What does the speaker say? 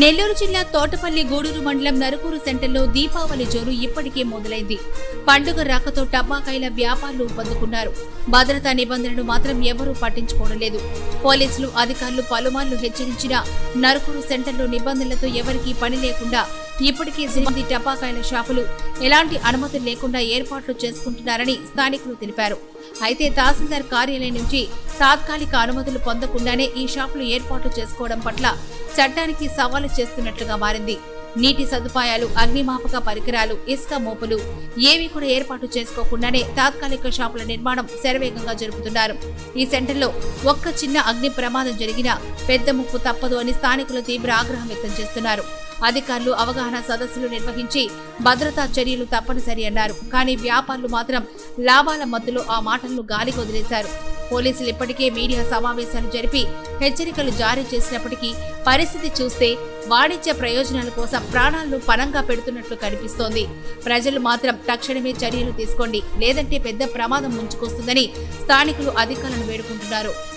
నెల్లూరు జిల్లా తోటపల్లి గూడూరు మండలం నరుకూరు సెంటర్లో దీపావళి జోరు ఇప్పటికే మొదలైంది. పండుగ రాకతో టపాకాయల వ్యాపారులు పొందుకున్నారు భద్రతా నిబంధనలు మాత్రం ఎవరూ పట్టించుకోవడం లేదు. పోలీసులు అధికారులు పలుమార్లు హెచ్చరించినా నరుకూరు సెంటర్లో నిబంధనలతో ఎవరికీ పని లేకుండా ఇప్పటికే సిబ్బంది టపాకాయల షాపులు ఎలాంటి అనుమతులు లేకుండా ఏర్పాట్లు చేసుకుంటున్నారని స్థానికులు తెలిపారు. అయితే తహసీల్దార్ కార్యాలయం నుంచి తాత్కాలిక అనుమతులు పొందకుండానే ఈ షాపులు ఏర్పాట్లు చేసుకోవడం పట్ల చట్టానికి సవాలు చేస్తున్నట్లుగా మారింది. నీటి సదుపాయాలు అగ్నిమాపక పరికరాలు ఇసుక మోపులు ఏవి కూడా ఏర్పాటు చేసుకోకుండానే తాత్కాలిక షాపుల నిర్మాణం శరవేగంగా జరుపుతున్నారు. ఈ సెంటర్లో ఒక్క చిన్న అగ్ని ప్రమాదం జరిగినా పెద్ద ముప్పు తప్పదు అని స్థానికులు తీవ్ర ఆగ్రహం వ్యక్తం చేస్తున్నారు. అధికారులు అవగాహన సదస్సులు నిర్వహించి భద్రతా చర్యలు తప్పనిసరి అన్నారు. కానీ వ్యాపారులు మాత్రం లాభాల మద్దులో ఆ మాటలను గాలికి వదిలేశారు పోలీసులు ఇప్పటికే మీడియా సమావేశాలు జరిపి హెచ్చరికలు జారీ చేసినప్పటికీ పరిస్థితి చూస్తే వాణిజ్య ప్రయోజనాల కోసం ప్రాణాలను పణంగా పెడుతున్నట్లు కనిపిస్తోంది. ప్రజలు మాత్రం తక్షణమే చర్యలు తీసుకోండి లేదంటే పెద్ద ప్రమాదం ముంచుకొస్తుందని స్థానికులు అధికారులను వేడుకుంటున్నారు.